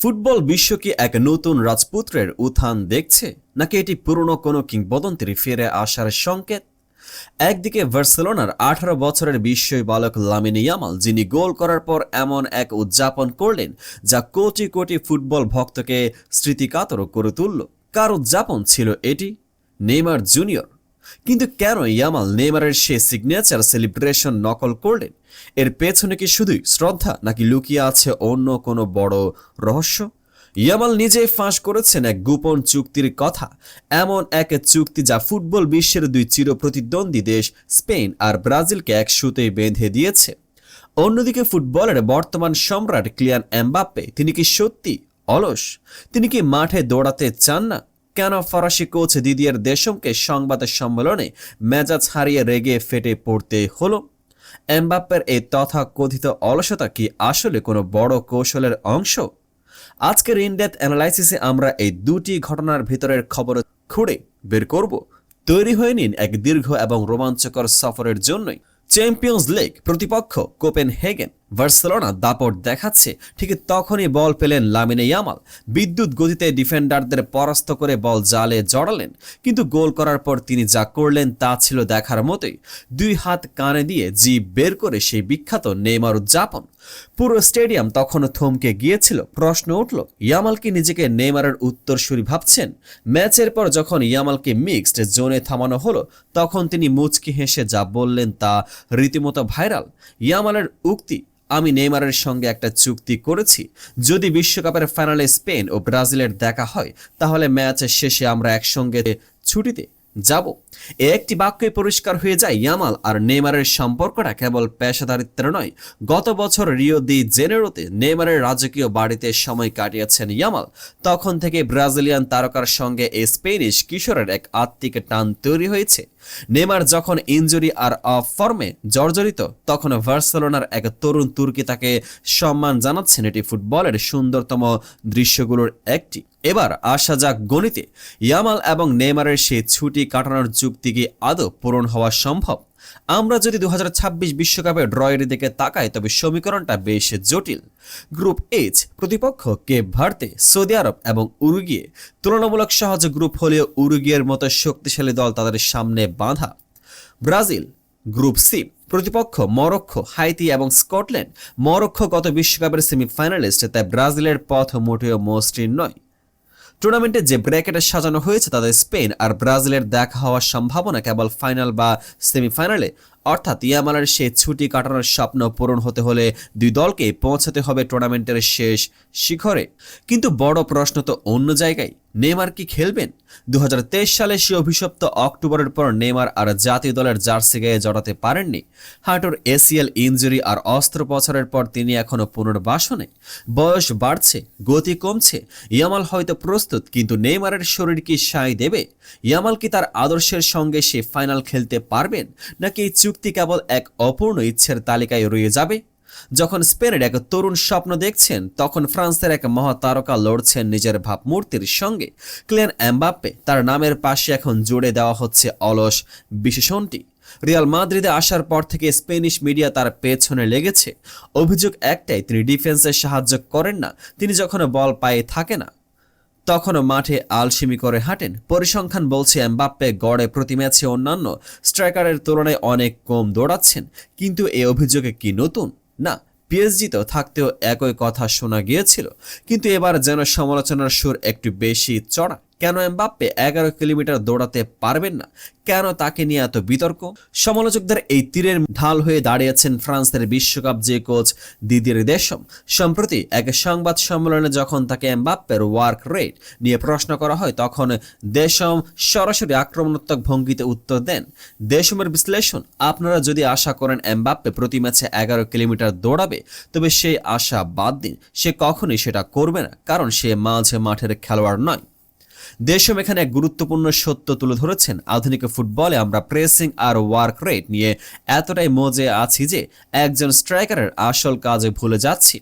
Football বিশ্ব কি এক নতুন রাজপুত্রের উত্থান দেখছে, নাকি এটি পুরনো কোনো কিংবদন্তির ফিরে আসার সংকেত? একদিকে ভার্সেলোনার আঠারো বছরের বিশ্বই বালক লামিনী ইয়ামাল, যিনি গোল করার পর এমন এক উদযাপন করলেন, যা কোটি কোটি ফুটবল ভক্তকে স্মৃতিকাতর করে তুলল। কার উদযাপন ছিল এটি? নেইমার জুনিয়র কিন্তু কেন ইয়ামাল নেইমারের সে সিগনেচার সেলিব্রেশন নকল করলেন? এর পেছনে কি শুধুই শ্রদ্ধা, নাকি লুকিয়ে আছে অন্য কোনো বড় রহস্য? ইয়ামাল নিজেই ফাঁস করেছেন এক গোপন চুক্তির কথা। এমন এক চুক্তি যা ফুটবল বিশ্বের দুই চিরপ্রতিদ্বন্দ্বী দেশ স্পেন আর ব্রাজিলকে এক সুতেই বেঁধে দিয়েছে। অন্যদিকে ফুটবলের বর্তমান সম্রাট ক্লিয়ান এমবাপ্পে, তিনি কি সত্যি অলস? তিনি কি মাঠে দৌড়াতে চান না? কেন ফরাসি কোচ দিদিয়ার দেশমকে সংবাদ সম্মেলনে মেজাজ হারিয়ে রেগে ফেটে পড়তে হলো? এমবাপ্পের এই তথাকথিত অলসতা কি আসলে কোনো বড় কৌশলের অংশ? আজকের ইনডেথ অ্যানালাইসিসে আমরা এই দুটি ঘটনার ভিতরের খবর খুঁড়ে বের করব। তৈরি হয়ে নিন এক দীর্ঘ এবং রোমাঞ্চকর সফরের জন্যই। চ্যাম্পিয়ন্স লিগ প্রতিপক্ষ কোপেন হেগেন ভার্সেলোনা দাপট দেখাচ্ছে, ঠিক তখনই বল পেলেন লামিনে ইয়ামাল। বিদ্যুৎ গতিতে ডিফেন্ডারদের পরাস্ত করে বল জালে জড়ালেন, কিন্তু গোল করার পর তিনি যা করলেন তা ছিল দেখার মতোই। দুই হাত কানে দিয়ে জি বের করে সেই বিখ্যাত নেইমার উদযাপন। পুরো স্টেডিয়াম তখনও থমকে গিয়েছিল, প্রশ্ন উঠল, ইয়ামাল কি নিজেকে নেইমারের উত্তরসূরি ভাবছেন? ম্যাচের পর যখন ইয়ামালকে মিক্সড জোনে থামানো হলো, তখন তিনি মুচকি হেসে যা বললেন তা রীতিমতো ভাইরাল। ইয়ামালের উক্তি আমি নেইমারের সঙ্গে একটা চুক্তি করেছি। যদি বিশ্বকাপের ফাইনালে স্পেন ও ব্রাজিলের দেখা হয়, তাহলে ম্যাচের শেষে আমরা একসঙ্গে ছুটিতে যাব। এ একটি বাক্যে পরিষ্কার হয়ে যায়, ইয়ামাল আর নেইমারের সম্পর্কটা কেবল পেশাদারিত্বের নয়। গত বছর রিও দি জেনেরোতে নেইমারের রাজকীয় বাড়িতে সময় কাটিয়েছেন ইয়ামাল। তখন থেকে ব্রাজিলিয়ান তারকার সঙ্গে এই স্পেনিশ কিশোরের এক আত্মিক টান তৈরি হয়েছে। নেমার যখন ইঞ্জুরি আর অফ ফর্মে জর্জরিত তখন ভার্সেলোনার এক তরুণ তুর্কি তাকে সম্মান জানাচ্ছেন। এটি ফুটবলের সুন্দরতম দৃশ্যগুলোর একটি। এবার আসা যাক গণিতে। ইয়ামাল এবং নেইমারের সেই ছুটি কাটানোর চুক্তি কি আদৌ পূরণ হওয়া সম্ভব? আমরা যদি দু বিশ্বকাপে ড্রয়ের দিকে তাকাই, তবে সমীকরণটা বেশ জটিল। গ্রুপ এইচ প্রতিপক্ষ কে ভারতে, সৌদি আরব এবং উরুগিয়ে। তুলনামূলক সহজ গ্রুপ হলেও উরুগিয়ের মতো শক্তিশালী দল তাদের সামনে বাঁধা। ব্রাজিল, গ্রুপ সি প্রতিপক্ষ মরক্কো, হাইতি এবং স্কটল্যান্ড। মরক্কো গত বিশ্বকাপের সেমিফাইনালিস্ট, তাই ব্রাজিলের পথ মোটেও মসৃণ নয়। টুর্নামেন্টে যে ব্র্যাকেটে সাজানো হয়েছে তাদের স্পেন আর ব্রাজিলের দেখা হওয়ার সম্ভাবনা কেবল ফাইনাল বা সেমিফাইনালে। অর্থাৎ ইয়ামালের সেই ছুটি কাটানোর স্বপ্ন পূরণ হতে হলে দুই দলকে পৌঁছাতে হবে টুর্নামেন্টের শেষ শিখরে। কিন্তু বড় প্রশ্ন তো অন্য জায়গায় নেমার কি খেলবেন? দু সালে সে অভিশপ্ত অক্টোবরের পর নেমার আর জাতীয় দলের জার্সি গায়ে জড়াতে পারেননি। হাঁটুর এসিএল ইঞ্জুরি আর অস্ত্রোপচারের পর তিনি এখনও পুনর্বাসনে। বয়স বাড়ছে, গতি কমছে, ইয়ামাল হয়তো প্রস্তুত, কিন্তু নেইমারের শরীর কি সায় দেবে? ইয়ামাল কি তার আদর্শের সঙ্গে সে ফাইনাল খেলতে পারবেন, নাকি এই চুক্তি কেবল এক অপূর্ণ ইচ্ছের তালিকায় রয়ে যাবে। যখন স্পেনের এক তরুণ স্বপ্ন দেখছেন, তখন ফ্রান্সের এক মহাতারকা লড়ছেন নিজের ভাবমূর্তির সঙ্গে। ক্লেন এমবাপ্পে তার নামের পাশে এখন জুড়ে দেওয়া হচ্ছে অলস বিশেষণটি। রিয়াল মাদ্রিদে আসার পর থেকে স্পেনিশ মিডিয়া তার পেছনে লেগেছে। অভিযোগ একটাই, তিনি ডিফেন্সে সাহায্য করেন না। তিনি যখন বল পায়ে থাকে না তখনও মাঠে আলসিমি করে হাঁটেন। পরিসংখ্যান বলছে, এমবাপ্পে গড়ে প্রতি ম্যাচে অন্যান্য স্ট্রাইকারের তুলনায় অনেক কম দৌড়াচ্ছেন। কিন্তু এই অভিযোগে কি নতুন? না পিএসজিতেও থাকতেও একই কথা শোনা গিয়েছিল। কিন্তু এবার যেন সমালোচনার সুর একটু বেশি চড়া। কেন এমবাপ্পে এগারো কিলোমিটার দৌড়াতে পারবেন না? কেন তাকে নিয়ে এত বিতর্ক? সমালোচকদের এই তীরের ঢাল হয়ে দাঁড়িয়েছেন ফ্রান্সের বিশ্বকাপ যে কোচ দিদির দেশম। সম্প্রতি এক সংবাদ সম্মেলনে যখন তাকে এমবাপ্পের ওয়ার্ক রেট নিয়ে প্রশ্ন করা হয়, তখন দেশম সরাসরি আক্রমণাত্মক ভঙ্গিতে উত্তর দেন, দেশমের বিশ্লেষণ, আপনারা যদি আশা করেন এমবাপ্পে প্রতি ম্যাচে এগারো কিলোমিটার দৌড়াবে, তবে সেই আশা বাদ দিন। সে কখনই সেটা করবে না, কারণ সে মাঝে মাঠের খেলোয়াড় নয়। দেশম এখানে এক গুরুত্বপূর্ণ সত্য তুলে ধরেছেন। আধুনিক ফুটবলে আমরা প্রেসিং আর ওয়ার্ক রেট নিয়ে এতটাই মজে আছি যে একজন স্ট্রাইকারের আসল কাজে ভুলে যাচ্ছি।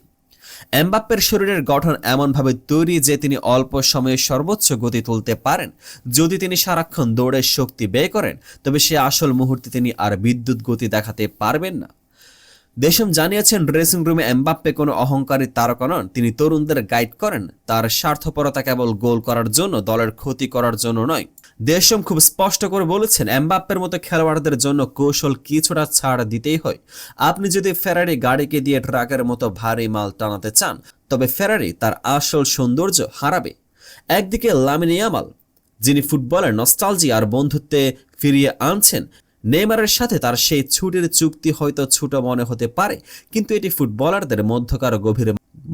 এমবাপ্পের শরীরের গঠন এমনভাবে তৈরি যে তিনি অল্প সময়ে সর্বোচ্চ গতি তুলতে পারেন। যদি তিনি সারাক্ষণ দৌড়ের শক্তি ব্যয় করেন, তবে সে আসল মুহূর্তে তিনি আর বিদ্যুৎ গতি দেখাতে পারবেন না। দেশম জানিয়েছেন ড্রেসিং রুমে এমবাপ্পে কোনো অহংকারী তারকা নন। তিনি তরুণদের গাইড করেন। তার স্বার্থপরতা কেবল গোল করার জন্য, দলের ক্ষতি করার জন্য নয়। দেশম খুব স্পষ্ট করে বলেছেন, এমবাপ্পের মতো খেলোয়াড়দের জন্য কৌশল কিছুটা ছাড় দিতেই হয়। আপনি যদি ফেরারি গাড়িকে দিয়ে ট্রাকের মতো ভারী মাল টানাতে চান, তবে ফেরারি তার আসল সৌন্দর্য হারাবে। একদিকে লামিনিয়ামাল যিনি ফুটবলের নস্টালজি আর বন্ধুত্বে ফিরিয়ে আনছেন নেইমারের সাথে তার সেই ছুটির চুক্তি হয়তো ছোট মনে হতে পারে, কিন্তু এটি ফুটবলারদের মধ্যকার গভীর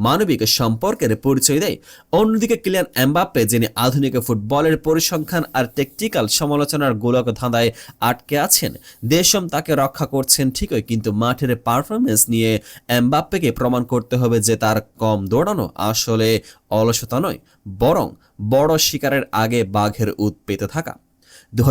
মানবিক সম্পর্কের পরিচয় দেয়। অন্যদিকে কিলিয়ান এমবাপ্পে, যিনি আধুনিক ফুটবলের পরিসংখ্যান আর টেকটিক্যাল সমালোচনার গোলক ধাঁধায় আটকে আছেন, দেশম তাকে রক্ষা করছেন ঠিকই, কিন্তু মাঠের পারফরমেন্স নিয়ে এমবাপ্পেকে প্রমাণ করতে হবে যে তার কম দৌড়ানো আসলে অলসতা নয়, বরং বড় শিকারের আগে বাঘের উত পেতে থাকা দু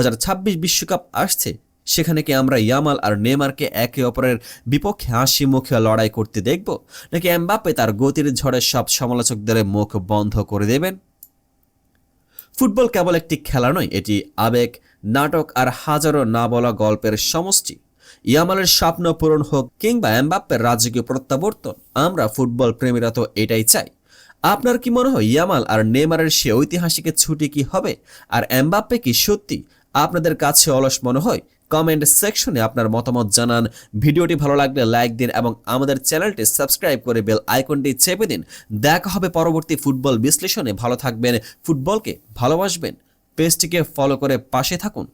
বিশ্বকাপ আসছে সেখানে কি আমরা ইয়ামাল আর নেমারকে একে অপরের বিপক্ষে হাসি মুখে লড়াই করতে দেখব? নাকি এমবাপ্পে তার গতির ঝড়ে সব সমালোচকদের মুখ বন্ধ করে দেবেন? ফুটবল কেবল একটি খেলা নয়, এটি আবেগ, নাটক আর হাজারো না বলা গল্পের সমষ্টি। ইয়ামালের স্বপ্ন পূরণ হোক কিংবা এমবাপ্পের রাজকীয় প্রত্যাবর্তন, আমরা ফুটবল প্রেমীরা তো এটাই চাই। আপনার কি মনে হয় ইয়ামাল আর নেমারের সে ঐতিহাসিক ছুটি কি হবে? আর এমবাপ্পে কি সত্যি আপনাদের কাছে অলস মনে হয়? কমেন্ট সেকশনে আপনার মতামত জানান। ভিডিওটি ভালো লাগলে লাইক দিন এবং আমাদের চ্যানেলটি সাবস্ক্রাইব করে বেল আইকনটি চেপে দিন। দেখা হবে পরবর্তী ফুটবল বিশ্লেষণে। ভালো থাকবেন ফুটবলকে ভালোবাসবেন। পেজটিকে ফলো করে পাশে থাকুন।